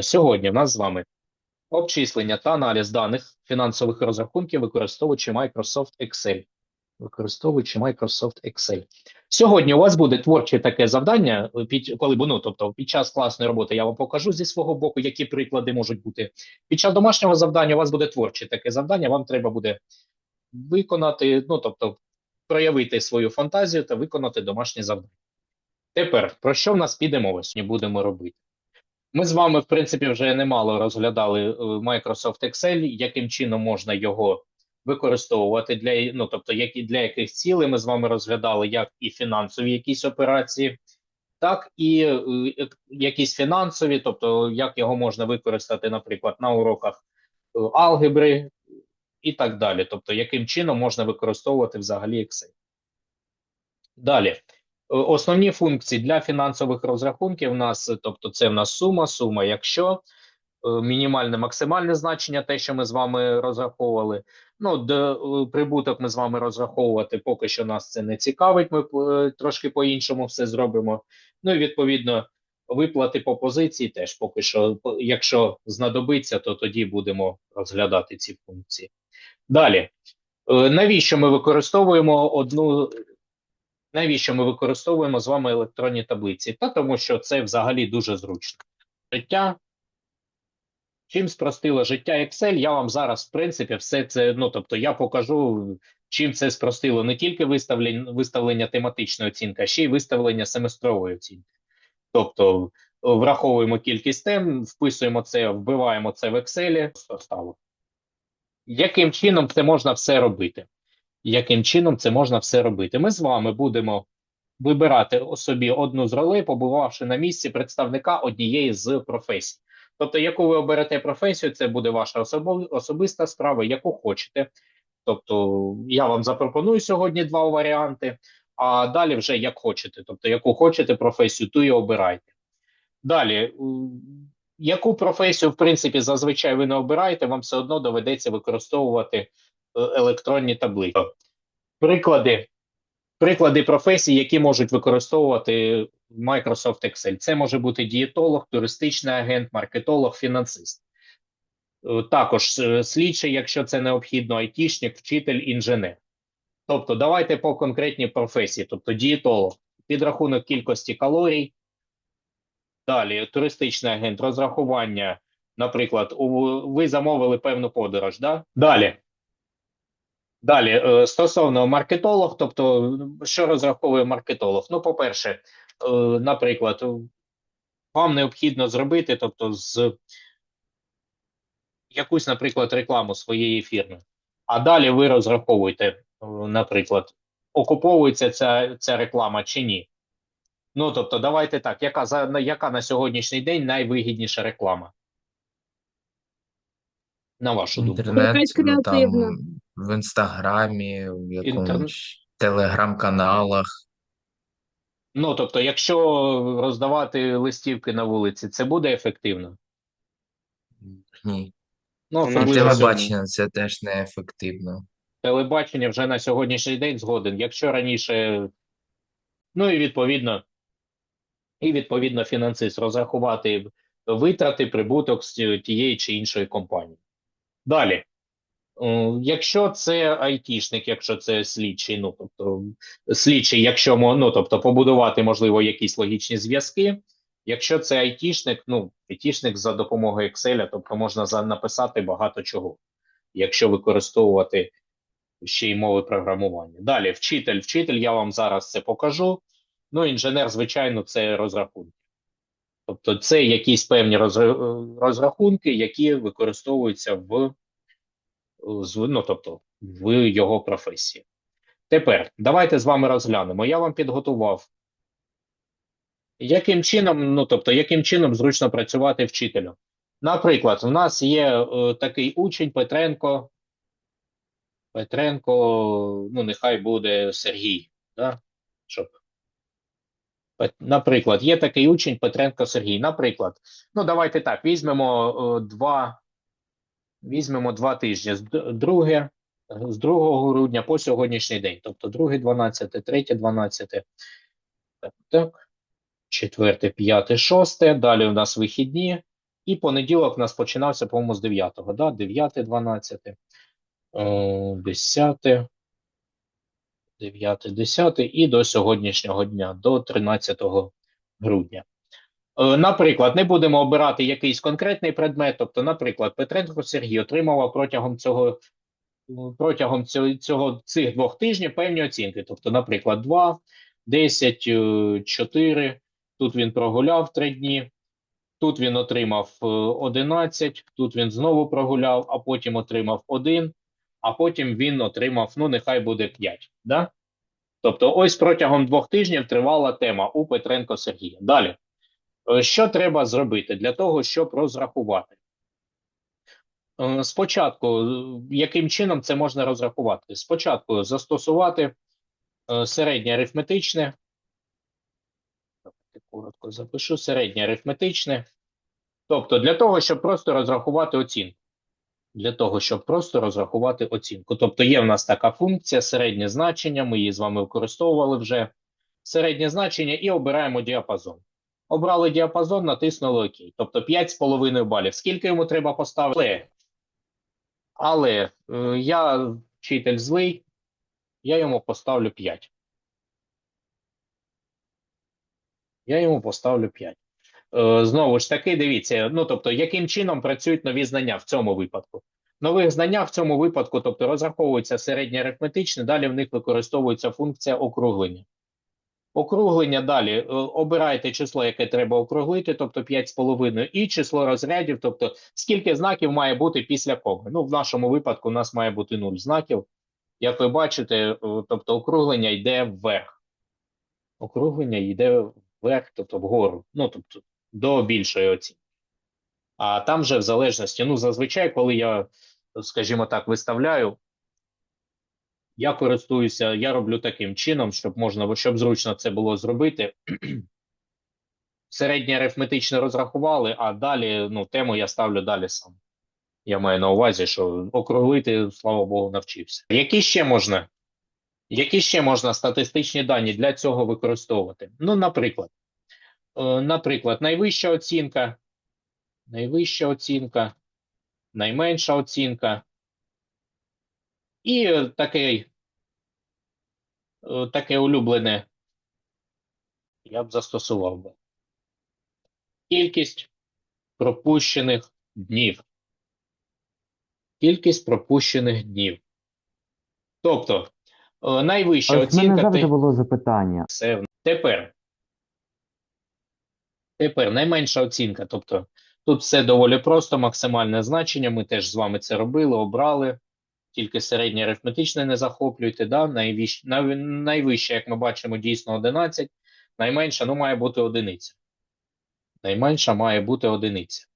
Сьогодні в нас з вами обчислення та аналіз даних фінансових розрахунків, використовуючи Microsoft Excel. Використовуючи Microsoft Excel. Сьогодні у вас буде творче таке завдання, е, під, коли ну, тобто під час класної роботи я вам покажу зі свого боку, які приклади можуть бути. Під час домашнього завдання у вас буде творче таке завдання, вам треба буде виконати, ну тобто проявити свою фантазію та виконати домашнє завдання. Тепер про що в нас піде мова сьогодні будемо робити? Ми з вами, в принципі, вже немало розглядали е, Microsoft Excel, яким чином можна його використовувати для ну, тобто, які для яких цілей ми з вами розглядали як і фінансові якісь операції, так і е, е, якісь фінансові, тобто як його можна використати, наприклад, на уроках алгебри і так далі. Тобто, яким чином можна використовувати взагалі Excel. Далі. Е, Основні функції для фінансових розрахунків у нас, е, тобто, це в нас сума, сума, якщо е, мінімальне, максимальне значення, те, що ми з вами розраховували. Ну, е, прибуток ми з вами розраховувати поки що нас це не цікавить. Ми трошки по-іншому все зробимо. Ну і відповідно, виплати по позиції теж поки що, якщо знадобиться, то тоді будемо розглядати ці функції. Далі, навіщо ми використовуємо одну Навіщо ми використовуємо з вами електронні таблиці? Та тому, що це взагалі дуже зручно. Життя. Чим спростило життя Excel, я вам зараз, в принципі, все це, ну тобто, я покажу, чим це спростило не тільки виставлення, виставлення тематичної оцінки, а ще й виставлення семестрової оцінки. Тобто, враховуємо кількість тем, вписуємо це, вбиваємо це в Excel, стало. Яким чином це можна все робити? Яким чином це можна все робити. Ми з вами будемо вибирати собі одну з ролей, побувавши на місці представника однієї з професій. Тобто, яку ви оберете професію, це буде ваша особиста справа, яку хочете. Тобто, я вам запропоную сьогодні два варіанти, а далі вже як хочете. Тобто, яку хочете професію, ту і обирайте. Далі, яку професію, в принципі, зазвичай ви не обираєте, вам все одно доведеться використовувати електронні таблиці. Приклади, приклади професій, які можуть використовувати Microsoft Excel. Це може бути дієтолог, туристичний агент, маркетолог, фінансист. Е, Також е, слідчий, якщо це необхідно, айтішник, вчитель, інженер. Тобто, давайте по конкретній професії. Тобто, дієтолог, підрахунок кількості калорій. Далі, туристичний агент, розрахування. Наприклад, ви замовили певну подорож. Да? Далі. Далі, е, стосовно маркетолог, тобто, що розраховує маркетолог? Ну, по-перше, е, наприклад, вам необхідно зробити, тобто, з якусь, наприклад, рекламу своєї фірми. А далі ви розраховуєте, е, наприклад, окуповується ця, ця реклама чи ні. Ну, тобто, давайте так, яка, за, яка на сьогоднішній день найвигідніша реклама? На вашу думку. Інтернет, Якась ну, там, креативна. в інстаграмі, в Інтернет. якомусь телеграм-каналах. Ну, тобто, якщо роздавати листівки на вулиці, це буде ефективно? Ні. Ну, особливо телебачення це теж неефективно. телебачення вже на сьогоднішній день згоден. Якщо раніше, ну і відповідно, і відповідно фінансист розрахувати витрати, прибуток з тієї чи іншої компанії. Далі. Е, Якщо це айтішник, якщо це слідчий, ну тобто слідчий, якщо ну, тобто побудувати можливо якісь логічні зв'язки. Якщо це айтішник, ну айтішник за допомогою Excel, тобто можна написати багато чого, якщо використовувати ще й мови програмування. Далі, вчитель, вчитель, я вам зараз це покажу. Ну, інженер, звичайно, це розрахунки. Тобто, це якісь певні розрахунки, які використовуються в, ну, тобто, в його професії. Тепер давайте з вами розглянемо. Я вам підготував. Яким чином, ну тобто, яким чином зручно працювати вчителем? Наприклад, у нас є е, такий учень Петренко. Петренко, ну, нехай буде Сергій. Да? Щоб. Наприклад, є такий учень Петренко Сергій. Наприклад, ну давайте так, візьмемо е, два, візьмемо два тижні з д- друге, з 2 грудня по сьогоднішній день. Тобто 2, 12, 3, 12. Так, так. 4, 5, 6. Далі у нас вихідні. І понеділок у нас починався, по-моєму, з 9-го, да? 9, 12, е, 10, 9, 10 і до сьогоднішнього дня, до 13 грудня. Е, Наприклад, не будемо обирати якийсь конкретний предмет. Тобто, наприклад, Петренко Сергій отримував протягом цього протягом цього, цих двох тижнів певні оцінки. Тобто, наприклад, 2, 10, е, 4. Тут він прогуляв 3 дні. Тут він отримав е, 11, тут він знову прогуляв, а потім отримав 1, а потім він отримав, ну, нехай буде 5. Да? Тобто, ось протягом двох тижнів тривала тема у Петренко Сергія. Далі. Е, Що треба зробити для того, щоб розрахувати? Е, Спочатку, е, яким чином це можна розрахувати? Спочатку застосувати середнє арифметичне. Коротко запишу середнє арифметичне. Тобто, для того, щоб просто розрахувати оцінку. Для того, щоб просто розрахувати оцінку. Тобто, є в нас така функція, середнє значення, ми її з вами використовували вже. Середнє значення і обираємо діапазон. Обрали діапазон, натиснули ОК. Тобто 5,5 балів. Скільки йому треба поставити? Але, але е, я вчитель злий, я йому поставлю 5. Я йому поставлю 5. Е, Знову ж таки, дивіться, ну тобто, яким чином працюють нові знання в цьому випадку? Нових знання в цьому випадку, тобто розраховується середнє арифметичне, далі в них використовується функція округлення. Округлення далі е, обирайте число, яке треба округлити, тобто 5,5, і число розрядів, тобто скільки знаків має бути після коми. Ну, в нашому випадку у нас має бути 0 знаків. Як ви бачите, е, тобто округлення йде вверх. Округлення йде вверх, тобто вгору, ну тобто до більшої оцінки. А там вже в залежності, ну зазвичай, коли я, скажімо так, виставляю, я користуюся, я роблю таким чином, щоб можна, щоб зручно це було зробити. Середнє арифметичне розрахували, а далі, ну, тему я ставлю далі сам. Я маю на увазі, що округлити, слава Богу, навчився. Які ще можна? Які ще можна статистичні дані для цього використовувати? Ну, наприклад, е, наприклад, найвища оцінка, найвища оцінка, найменша оцінка. І е, такий, е, таке улюблене, я б застосував би. Кількість пропущених днів. Кількість пропущених днів. Тобто, е, найвища Ось в мене оцінка завжди ти- було запитання. це тепер. Тепер найменша оцінка. Тобто тут все доволі просто, максимальне значення. Ми теж з вами це робили, обрали. Тільки середнє арифметичне не захоплюйте. Да? Найвищ... най- Найвище, як ми бачимо, дійсно 11. Найменша, ну, має бути одиниця. Найменша має бути одиниця.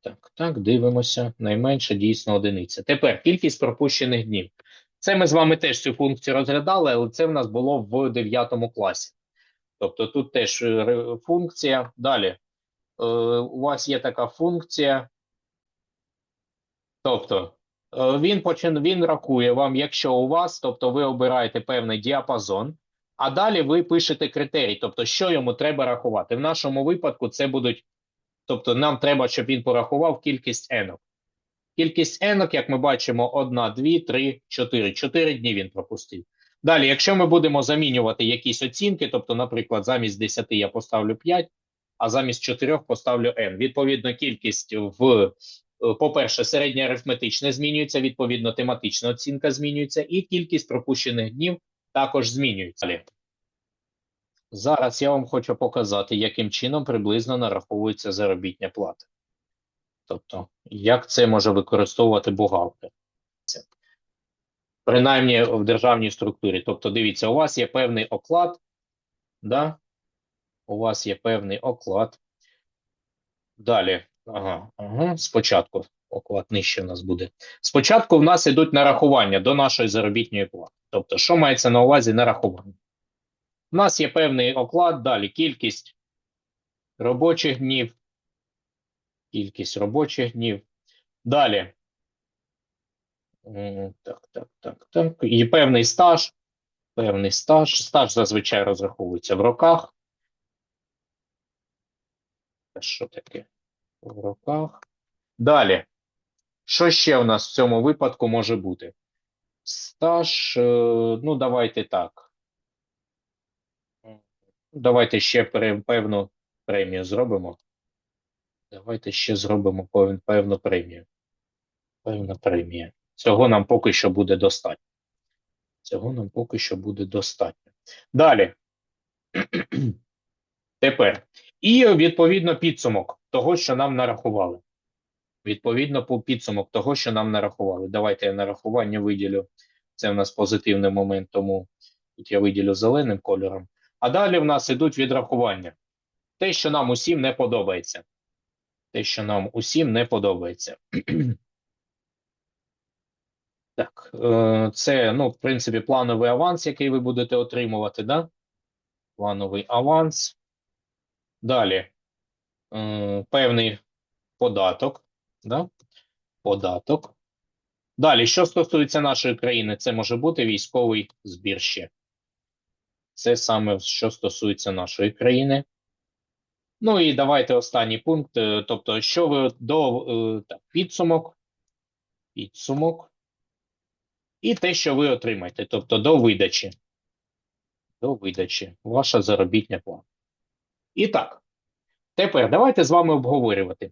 Так, так, дивимося. Найменша дійсно одиниця. Тепер кількість пропущених днів. Це ми з вами теж цю функцію розглядали, але це в нас було в 9 класі. Тобто тут теж е, функція. Далі. Е, у вас є така функція. Тобто, він почин, він рахує вам, якщо у вас, тобто ви обираєте певний діапазон, а далі ви пишете критерій, тобто, що йому треба рахувати. В нашому випадку це будуть, тобто, нам треба, щоб він порахував кількість енок. Кількість енок, як ми бачимо, 1, 2, 3, 4. 4 дні він пропустив. Далі, якщо ми будемо замінювати якісь оцінки, тобто, наприклад, замість 10 я поставлю 5, а замість 4 поставлю n. Відповідно, кількість в, е, по-перше, середня арифметична змінюється, відповідно, тематична оцінка змінюється, і кількість пропущених днів також змінюється. Зараз я вам хочу показати, яким чином приблизно нараховується заробітня плата. Тобто, як це може використовувати бухгалтер. Принаймні в державній структурі. Тобто, дивіться, у вас є певний оклад, да? У вас є певний оклад. Далі, ага, ага, спочатку оклад нижче у нас буде. Спочатку в нас йдуть нарахування до нашої заробітної плати. Тобто, що мається на увазі нарахування? У нас є певний оклад, далі кількість робочих днів, кількість робочих днів. Далі. Так, так, так, так. І певний стаж. Певний стаж. Стаж зазвичай розраховується в роках. Що таке? В роках. Далі. Що ще у нас в цьому випадку може бути? Стаж, е, ну давайте так. Давайте ще певну премію зробимо. Давайте ще зробимо певну премію. Певна премія. Цього нам поки що буде достатньо. Цього нам поки що буде достатньо. Далі. Тепер. І відповідно підсумок того, що нам нарахували. Відповідно, по підсумок того, що нам нарахували. Давайте я нарахування виділю. Це в нас позитивний момент, тому тут я виділю зеленим кольором. А далі в нас ідуть відрахування. Те, що нам усім не подобається. Те, що нам усім не подобається. Так, е, це, ну, в принципі, плановий аванс, який ви будете отримувати, да? Плановий аванс. Далі, е, певний податок, да? Податок. Далі, що стосується нашої країни, це може бути військовий збір ще. Це саме що стосується нашої країни. Ну і давайте останній пункт. е, Тобто, що ви до е, так, підсумок, підсумок, і те, що ви отримаєте, тобто до видачі. До видачі, ваша заробітня плата. І так, тепер давайте з вами обговорювати.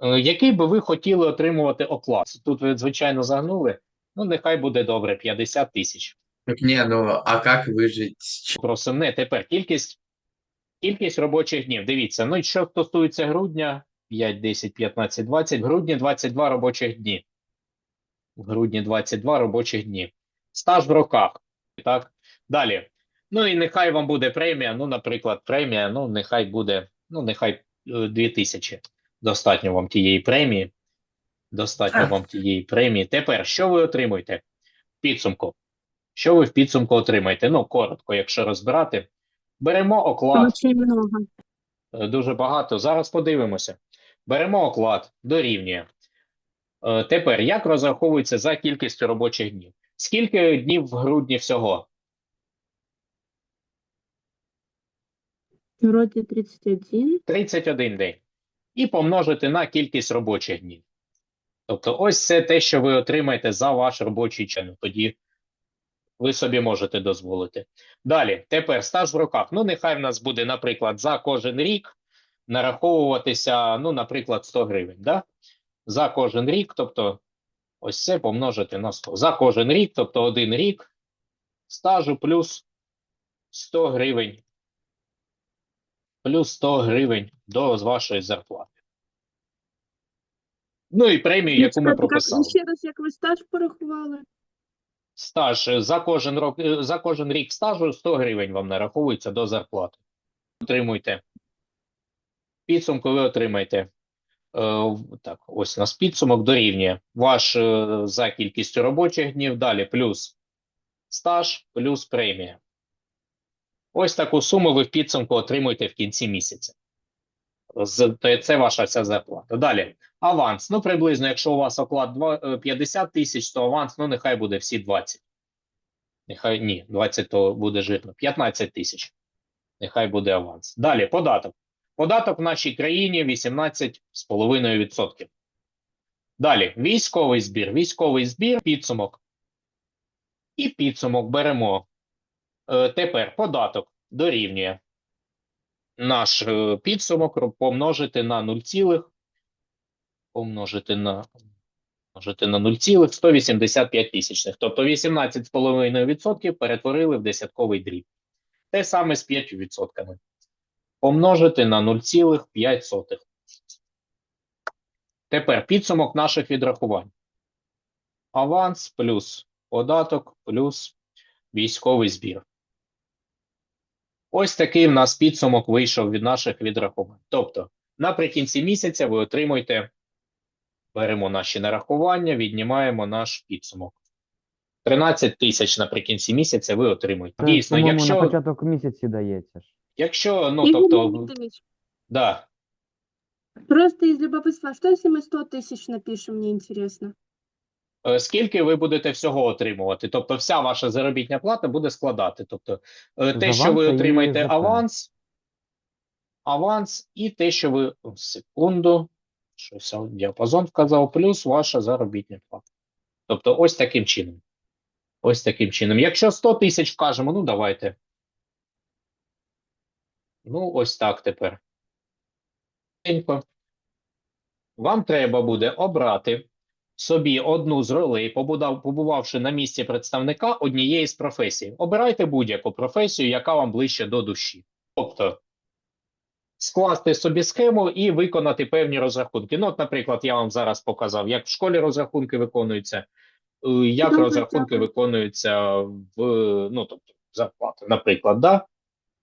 Е, Який би ви хотіли отримувати оклад? Тут ви, звичайно, загнули. Ну, нехай буде добре, 50 тисяч. Не, ну а с ч- Просимо не тепер кількість, кількість робочих днів. Дивіться, ну що стосується грудня, 5, 10, 15, 20, в грудні 22 робочих дні. В грудні 22 робочих дні. Стаж в роках. Так. Далі. Ну і нехай вам буде премія. Ну, наприклад, премія, ну, нехай буде, ну, нехай е, 2000. Достатньо вам тієї премії. Достатньо Так. вам тієї премії. Тепер, що ви отримуєте в підсумку? Що ви в підсумку отримаєте? Ну, коротко, якщо розбирати. Беремо оклад. Е, Дуже багато. Зараз подивимося. Беремо оклад, дорівнює. Е, Тепер, як розраховується за кількістю робочих днів? Скільки днів в грудні всього? Вроде 31. 31 день. І помножити на кількість робочих днів. Тобто, ось це те, що ви отримаєте за ваш робочий час. Тоді ви собі можете дозволити. Далі, тепер стаж в роках. Ну, нехай в нас буде, наприклад, за кожен рік нараховуватися, ну, наприклад, 100 гривень. Да? За кожен рік, тобто, ось це помножити на 100. За кожен рік, тобто один рік стажу плюс 100 гривень. Плюс 100 гривень до вашої зарплати. Ну і премію, яку ми прописали. Ще раз, як ви стаж порахували? Стаж е, за кожен рок, е, за кожен рік стажу 100 гривень вам нараховується до зарплати. Отримуйте. Підсумку ви отримаєте. Е, так, ось у нас підсумок дорівнює. Ваш за кількістю робочих днів, далі плюс стаж, плюс премія. Ось таку суму ви в підсумку отримуєте в кінці місяця. Це ваша вся зарплата. Далі. Аванс. Ну, приблизно, якщо у вас оклад е, 50 тисяч, то аванс, ну, нехай буде всі 20. Нехай ні, 20 то буде жирно. 15 тисяч. Нехай буде аванс. Далі, податок. Податок в нашій країні 18,5%. Далі, військовий збір. Військовий збір, підсумок. І підсумок беремо. Е, тепер податок дорівнює наш е, підсумок помножити на 0, цілих, помножити на, помножити на 0,185 тисячних. Тобто 18,5% перетворили в десятковий дріб. Те саме з 5%. Помножити на 0,5. Тепер підсумок наших відрахувань. Аванс плюс податок плюс військовий збір. Ось такий в нас підсумок вийшов від наших відрахувань. Тобто, наприкінці місяця ви отримуєте, беремо наші нарахування, віднімаємо наш підсумок. 13 тисяч наприкінці місяця ви отримуєте. Це, Дійсно, по-моєму, на якщо, початок місяця дається ж. якщо, ну, Игорь тобто, Леонидович, да, просто из любопытства, что если мы 100 тысяч напишем, мне интересно. Е, скільки ви будете всього отримувати. Тобто, вся ваша заробітня плата буде складати. Тобто, е, те, що ви отримаєте аванс, аванс, і те, що ви секунду. щось діапазон вказав, плюс ваша заробітня плата. Тобто ось таким чином. Ось таким чином. Якщо 100 тисяч вкажемо, ну давайте. Ну, ось так тепер. Вам треба буде обрати собі одну з ролей, побудав, побувавши на місці представника однієї з професій. Обирайте будь-яку професію, яка вам ближче до душі. Тобто скласти собі схему і виконати певні розрахунки. Ну, от, наприклад, я вам зараз показав, як в школі розрахунки виконуються, е, як Добре, розрахунки виконуються в ну, тобто, зарплати, наприклад, да?